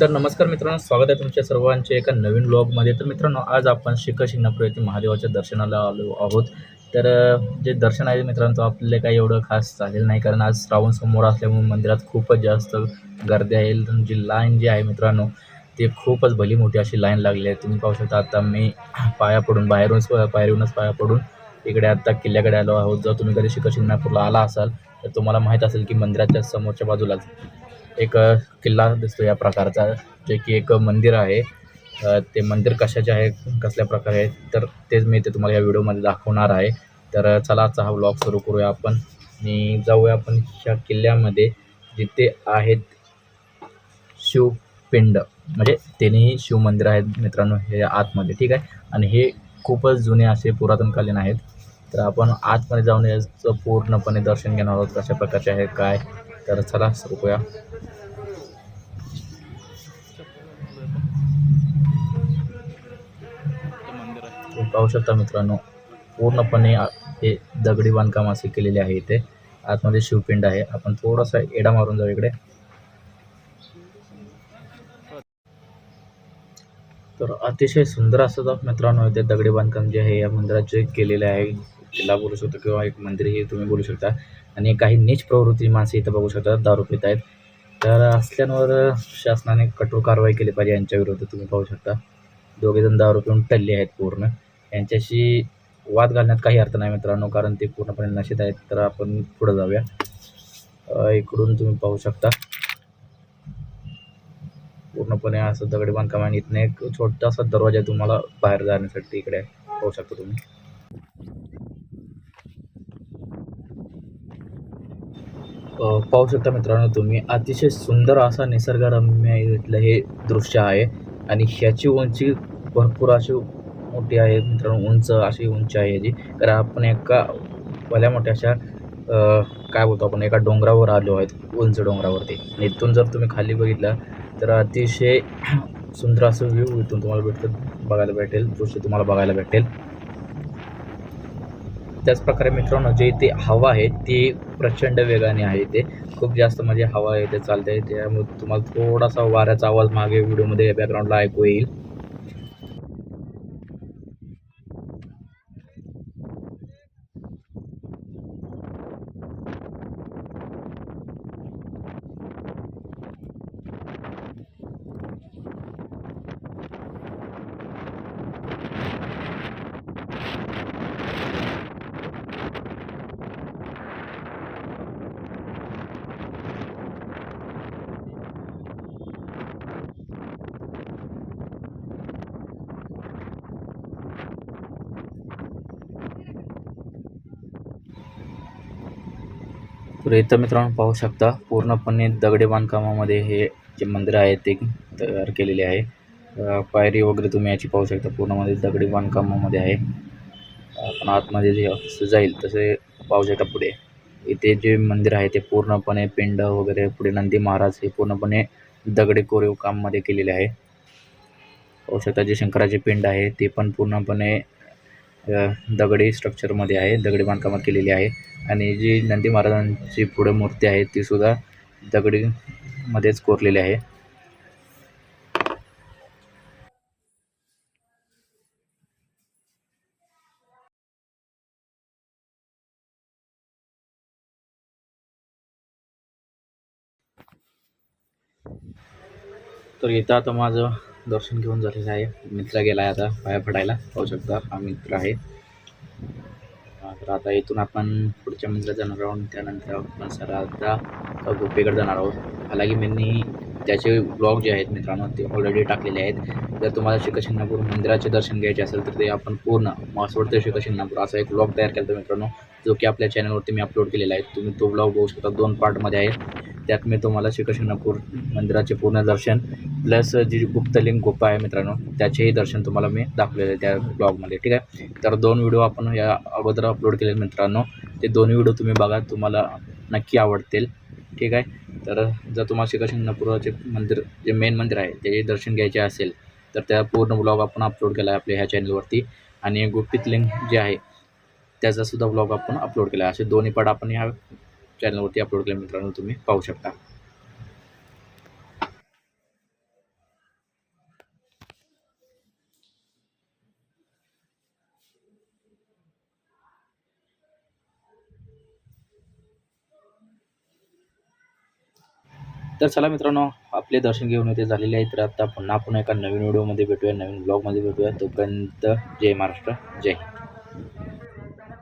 तर नमस्कार मित्रांनो स्वागत आहे तुमच्या सर्वांचे एका नवीन ब्लॉगमध्ये तर मित्रांनो आज आपण शिखर शिंगणापूर येथे महादेवाच्या दर्शनाला आलो आहोत. तर जे दर्शन आहे मित्रांनो आपले आपल्याला काही एवढं खास चालेल नाही कारण आज श्रावण समोर असल्यामुळे मंदिरात खूपच जास्त गर्दी आहे. जी लाईन जी आहे मित्रांनो ती खूपच भली मोठी अशी लाईन लागली आहे. तुम्ही पाहू शकता आता मी पाया पडून बाहेरूनच बाहेरूनच पाया पडून इकडे आता किल्ल्याकडे आलो आहोत. जर तुम्ही कधी शिखर शिंगणापूरला आला असाल तर तुम्हाला माहीत असेल की मंदिराच्या समोरच्या बाजूलाच एक किल्ला दिसतो या प्रकारचा जे की एक मंदिर आहे. ते मंदिर कशाचे आहे कसल्या प्रकारे आहे तर तेच मी ते तुम्हाला या व्हिडिओमध्ये दाखवणार आहे. तर चला आजचा हा व्लॉग सुरू करूया आपण आणि जाऊया आपण ह्या किल्ल्यामध्ये जिथे आहेत शिवपिंड. म्हणजे तिन्ही शिवमंदिर आहेत मित्रांनो हे आतमध्ये ठीक आहे? आणि हे खूपच जुने असे पुरातनकालीन आहेत. तर आपण आतमध्ये जाऊन याचं पूर्णपणे दर्शन घेणार आहोत कशा प्रकारचे आहे काय? तर चला सुरू करूया पाहू शकता मित्रांनो पूर्णपणे हे दगडी बांधकाम असे केलेले आहे इथे. आतमध्ये शिवपिंड आहे. आपण थोडासा एडा मारून जाऊ इकडे. तर अतिशय सुंदर असं मित्रांनो इथे दगडी बांधकाम जे आहे या मंदिरात जे केलेले आहे. किल्ला बोलू शकतो किंवा एक मंदिर हे तुम्ही बोलू शकता. आणि काही नीच प्रवृत्ती माणसं इथं बघू शकता दारू पित आहेत. तर असल्यांवर शासनाने कठोर कारवाई केली पाहिजे यांच्या विरुद्ध तुम्ही पाहू शकता. दोघेजण दारू पिऊन टल्ले आहेत पूर्ण. यांच्याशी वाद घालण्यात काही अर्थ नाही मित्रांनो कारण ते पूर्णपणे नशेत आहेत. तर आपण पुढं जाऊया. इकडून तुम्ही पाहू शकता. पूर्णपणे असं दगडी बांधकाम आणि इथनं एक छोटासा दरवाजा आहे तुम्हाला बाहेर जाण्यासाठी इकडे पाहू शकता तुम्ही. पाहू शकता मित्रांनो तुम्ही अतिशय सुंदर असा निसर्गरम्य इथलं हे दृश्य आहे. आणि ह्याची उंची भरपूर अशी मोठी आहे मित्रांनो उंच अशी उंची आहे याची कारण आपण एका भल्या मोठ्या अशा काय बोलतो आपण एका डोंगरावर आलो आहेत उंच डोंगरावरती. आणि इथून जर तुम्ही खाली बघितलं तर अतिशय सुंदर असं व्ह्यू इथून तुम्हाला भेटतं बघायला भेटेल दृश्य तुम्हाला बघायला भेटेल. त्याचप्रकारे मित्रांनो जे इथे हवा आहे ती प्रचंड वेगाने आहे इथे. खूप जास्त म्हणजे हवा इथे चालते. त्यामुळे तुम्हाला थोडासा वाऱ्याचा आवाज मागे व्हिडिओमध्ये बॅकग्राऊंडला ऐकू येईल. तर इथं मित्रांनो पाहू शकता पूर्णपणे दगडी बांधकामामध्ये हे जे मंदिर आहे ते तयार केलेले आहे. पायरी वगैरे तुम्ही याची पाहू शकता पूर्णमध्ये दगडी बांधकामामध्ये आहे. आपण आतमध्ये जे असं जाईल तसे पाहू शकता पुढे. इथे जे मंदिर आहे ते पूर्णपणे पिंड वगैरे पुढे नंदी महाराज हे पूर्णपणे दगडी कोरीव काममध्ये केलेले आहे. पाहू शकता जे शंकराचे पिंड आहे ते पण पूर्णपणे दगडी स्ट्रक्चरमध्ये आहे दगडी बांधकामात केलेली आहे. आणि जी नंदी महाराजांची पुढे मूर्ती आहे ती सुद्धा दगडी मध्येच कोरलेली आहे. तर इथं आता माझं दर्शन घेऊन झालेलं आहे. मित्र गेला आहे आता पाया पडायला. पाहू शकता हा मित्र आहे. तर आता इथून आपण पुढच्या मंदिरात जाणार आहोत. त्यानंतर आपण सर आता जाणार आहोत. हालाकी मी त्याचे ब्लॉग जे आहेत मित्रांनो ते ऑलरेडी टाकलेले आहेत. जर तुम्हाला शिखशिंगणापूर मंदिराचे दर्शन घ्यायचे असेल तर ते आपण पूर्ण मासवड ते शिखशिंगणापूर असा एक ब्लॉग तयार केला होता मित्रांनो जो की आपल्या चॅनलवरती मी अपलोड केलेला आहे. तुम्ही तो ब्लॉग बघू शकता. दोन पार्टमध्ये आहे. त्यात मी तुम्हाला श्रीकृष्णपूर मंदिराचे पूर्ण दर्शन प्लस जी गुप्तलिंग गुप्पा आहे मित्रांनो त्याचेही दर्शन तुम्हाला मी दाखवलेलं आहे त्या ब्लॉगमध्ये ठीक आहे? तर दोन व्हिडिओ आपण या अगोदर अपलोड केले मित्रांनो. ते दोन्ही व्हिडिओ तुम्ही बघा तुम्हाला नक्की आवडतील ठीक आहे? तर जर तुम्हाला श्रीकृष्णपूरचे मंदिर जे मेन मंदिर आहे त्याचे दर्शन घ्यायचे असेल तर त्या पूर्ण ब्लॉग आपण अपलोड केला आहे आपल्या ह्या चॅनलवरती आणि गुप्पित लिंक जे आहे त्याचासुद्धा ब्लॉग आपण अपलोड केला आहे. असे दोन्ही पार्ट आपण ह्या चॅनलवरती अपलोड केल्या मित्रांनो तुम्ही पाहू शकता. तर चला मित्रांनो आपले दर्शन घेऊन येते झालेले आहे तर आता पुन्हा आपण एका नवीन व्हिडिओमध्ये भेटूया नवीन ब्लॉगमध्ये भेटूया. तोपर्यंत जय महाराष्ट्र जय